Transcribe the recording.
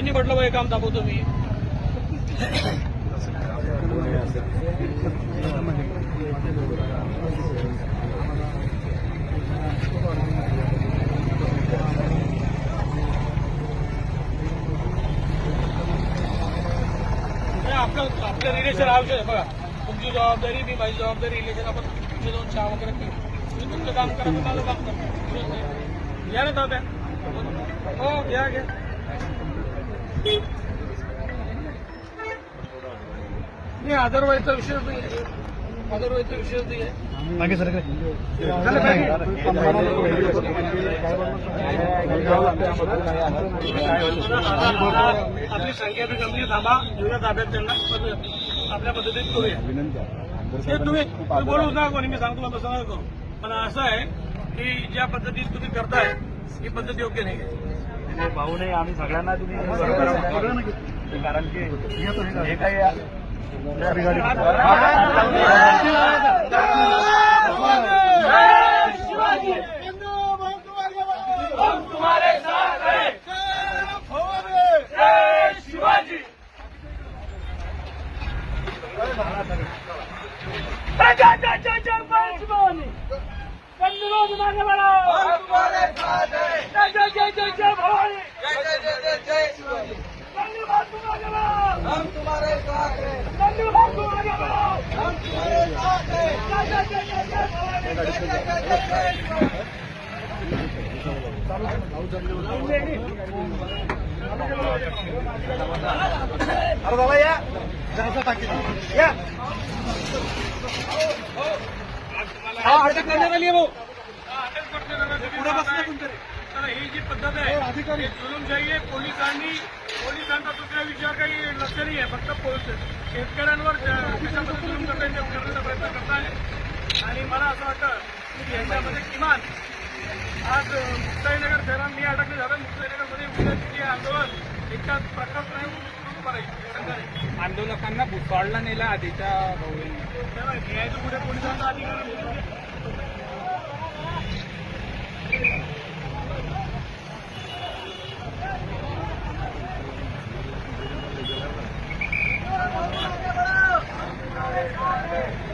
पुढे काम दाखवतो मी. नाही, आपलं आपलं रिलेशन आवश्यक आहे. बघा तुमची जबाबदारी मी माझी जबाबदारी रिलेशन आपण तुमचे जाऊन चहा वगैरे पिऊ तुम्ही तुमचं काम करा मी माझं काम करतो. या ना दादा हो घ्या घ्या. नाही अदरवाईजचा विषयच नाही अदरवाईजचा विषयच नाही आहे. मागे सर आपली संख्या बी कमी थांबा. एवढ्या ताब्यात त्यांना. आपल्या पद्धतीत करूया. ते तुम्ही बोलू नका कोणी मी सांगतो तसं नका करू. पण असं आहे की ज्या पद्धतीत तुम्ही करताय ही पद्धत योग्य नाही भाऊ नाही आम्ही सगळ्यांना तुम्ही कारण की हे काही तुम्हारे साथ है जय शिवाजी जय जय जय जय जय जय शिवाजी बंधुओं मांगे बड़ा जय जय जय जय जय भवानी धन्यवाद तुम्हारे धन्यवाद तुम्हारे जय जय जय जय जय भवानी अरे बाबा या जरासा टाकी या हा अटक करण्यात आली आहे भाऊ अटक पुढे बसला तुमच्याकडे तर ही जी पद्धत आहे अधिकारी. ही जुलूमशाही आहे. पोलिसांनी पोलिसांचा दुसऱ्या विषयावर काही लक्ष नाही आहे फक्त पोलीस शेतकऱ्यांवर कशा पद्धतीने जुलूम करता येईल ते करण्याचा प्रयत्न करताय. आणि मला असं वाटतं की यांच्यामध्ये किमान आज मुक्ताईनगर शहरात मी अडकले झालं. मुक्ताईनगरमध्ये उद्याचे जे आंदोलन एका प्रकल्प संघाने आंदोलकांना भुसावळला नेला आधीच्या पुढे पोलिसांचा अधिकार. Thank you.